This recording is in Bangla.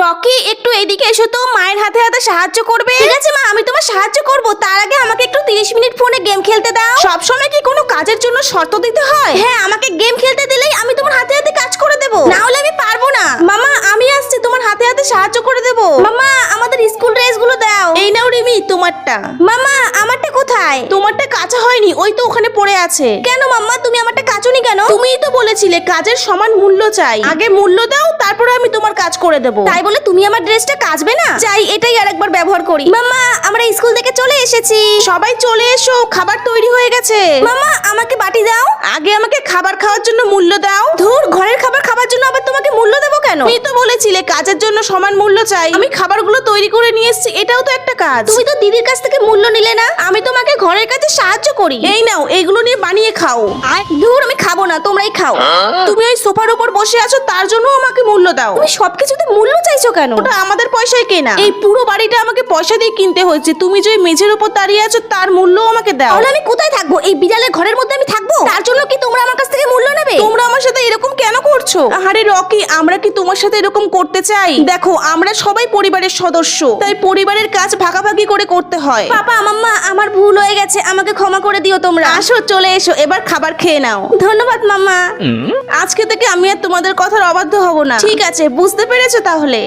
রকি একটু এদিকে এসো তো। মায়ের হাতে হাতে সাহায্য করবে। ঠিক আছে মা আমি তোমার সাহায্য করব। তার আগে আমাকে একটু 30 মিনিট ফোনে গেম খেলতে দাও। সব সময় কি কোনো কাজের জন্য শর্ত দিতে হয়? হ্যাঁ আমাকে গেম খেলতে দিলেই আমি তোমার হাতে হাতে কাজ করে দেব। না হলে আমি পারব না। মামা আমি আসছি। তোমার হাতে হাতে সাহায্য করে দেব। মামা আমাদের স্কুল ড্রেসগুলো দাও। এই নাও রিমি তোমারটা। মামা আমারটা কোথায়? তোমারটা কাঁচা হয়নি ওই তো ওখানে পড়ে আছে। কেন মাম্মা তুমি আমারটা কাচুনি কেন? তুমিই তো বলেছিলে কাজের সমান মূল্য চাই। আগে মূল্য দাও তারপরে আমি করে দেবো। তাই বলে তুমি আমার ড্রেসটা কাচবে না? চাই এটাই আরেকবার ব্যবহার করি। মামা আমরা স্কুল থেকে চলে এসেছি। সবাই চলে এসো খাবার তৈরি হয়ে গেছে। মামা আমাকে বাটি দাও। আগে আমাকে খাবার খাওয়ার জন্য মূল্য দাও। ধুর ঘরের খাবার খাবার জন্য আবার কেন? তুমি তো বলেছিলে কাজের জন্য সমান মূল্য চাই। আমি খাবারগুলো তৈরি করে নিয়ে এসেছি এটাও তো একটা কাজ। তুমি তো দিদির কাছ থেকে মূল্য নিলে না? আমি তোমাকে ঘরের কাছে সাহায্য করি। এই নাও এইগুলো নিয়ে বানিয়ে খাও। ধুর আমি খাব না তোমরাই খাও। তুমি ওই সোফার উপর বসে আছো তার জন্য আমাকে মূল্য দাও। তুমি সবকিছুতে মূল্য চাইছো কেন? ওটা আমাদের পয়সায় কেনা। এই পুরো বাড়িটা আমাকে পয়সা দিয়ে কিনতে হয়েছে। তুমি যে মেঝের উপর দাঁড়িয়ে আছো তার মূল্য আমাকে দাও। তাহলে আমি কোথায় থাকব? এই বিড়ালের ঘরের মধ্যে আমি থাকব? তার জন্য কি তোমরা আমার কাছ থেকে মূল্য নেবে? তোমরা এরকম কেন করছ? আরে রকি আমরা কি তোমার সাথে এরকম করতে চাই? দেখো আমরা সবাই পরিবারের সদস্য। তাই পরিবারের কাজ ভাগাভাগি করে করতে হয়। পাপা মাম্মা আমার ভুল হয়ে গেছে। আমাকে ক্ষমা করে দিও তোমরা। আসো চলে এসো। এবার খাবার খেয়ে নাও। ধন্যবাদ মাম্মা। আজকে থেকে আমি আর তোমাদের কথার অবাধ্য হব না। ঠিক আছে বুঝতে পেরেছ তাহলে?